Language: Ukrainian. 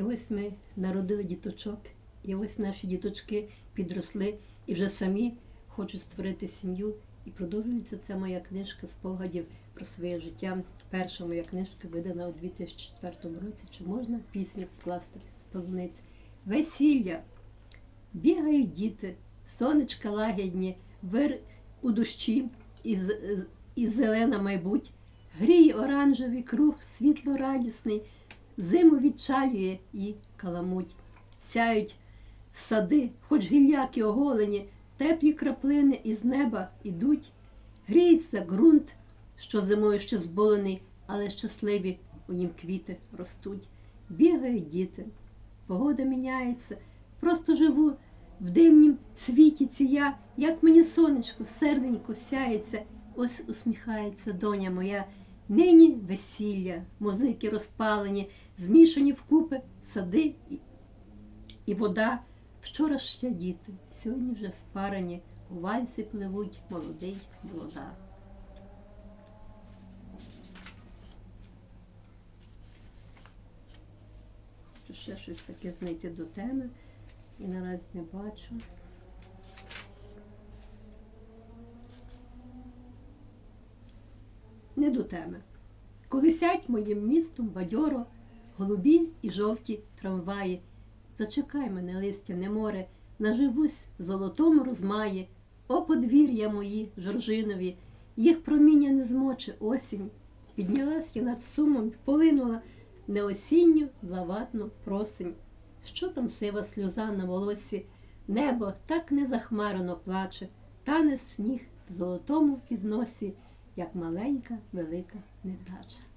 І ось ми народили діточок, і ось наші діточки підросли і вже самі хочуть створити сім'ю. І продовжується ця моя книжка спогадів про своє життя. Перша моя книжка видана у 2004 році. Чи можна пісню скласти з полуниць? Весілля. Бігають діти, сонечка лагідні, вир у дощі і, і зелена майбуть. Грій оранжевий круг, світло радісний, зиму відчалює і каламуть. Сяють сади, хоч гілляки оголені, теплі краплини із неба ідуть. Гріється ґрунт, що зимою ще зболений, але щасливі у нім квіти ростуть. Бігають діти, погода міняється, просто живу в дивнім цвіті ція, як мені сонечко, серденько сяється, ось усміхається доня моя. Нині весілля, музики розпалені, змішані вкупи сади і, вода. Вчора ще діти, сьогодні вже спарані, у вальсі пливуть молодий молода. Ще щось таке знайти до теми і наразі не бачу. Не до теми. Колисять моїм містом бадьоро, голубі і жовті трамваї. Зачекай мене, листяне море, наживусь в золотому розмаї. О, подвір'я мої, жоржинові, їх проміння не змоче осінь. Піднялась я над сумом, полинула неосінню блаватну просень. Що там сива сльоза на волосі? Небо так незахмарено плаче, тане сніг в золотому підносі, як маленька велика невдача.